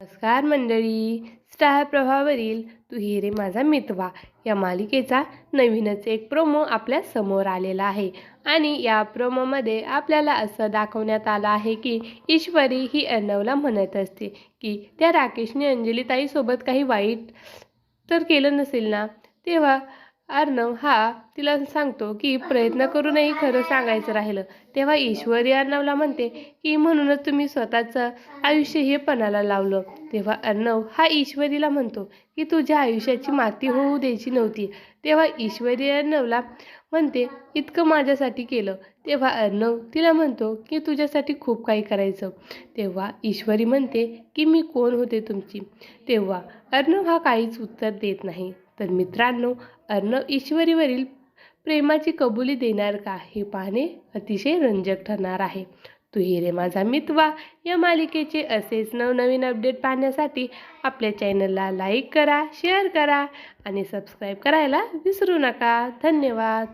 नमस्कार मंडळी. स्टार प्रभावरील तू हिरे माझा मितवा. या मालिकेचा नवीनच एक प्रोमो आपल्यासमोर आलेला आहे. आणि या प्रोमोमध्ये आपल्याला असं दाखवण्यात आलं आहे की ईश्वरी ही अर्णवला म्हणत असते की त्या राकेशने अंजलीताईसोबत काही वाईट तर केलं नसेल ना? तेव्हा अर्णव हा तिला सांगतो की प्रयत्न करूनही खरं सांगायचं राहिलं. तेव्हा ईश्वरी अर्णवला म्हणते की म्हणूनच तुम्ही स्वतःचं आयुष्य हे पणाला लावलं. तेव्हा अर्णव हा ईश्वरीला म्हणतो की तुझ्या आयुष्याची माती होऊ द्यायची नव्हती. तेव्हा ईश्वरी अर्णवला म्हणते इतकं माझ्यासाठी केलं. तेव्हा अर्णव तिला म्हणतो की तुझ्यासाठी खूप काही करायचं. तेव्हा ईश्वरी म्हणते की मी कोण होते तुमची? तेव्हा अर्णव हा काहीच उत्तर देत नाही. तर मित्रांनो अर्णव ईश्वरीवरील प्रेमाची कबुली देणार का हे पाहणे अतिशय रंजक ठरणार आहे. तू रे माझा मितवा. या मालिकेचे असेच नवनवीन अपडेट पाहण्यासाठी आपल्या चॅनलला लाईक करा शेअर करा आणि सबस्क्राईब करायला विसरू नका. धन्यवाद.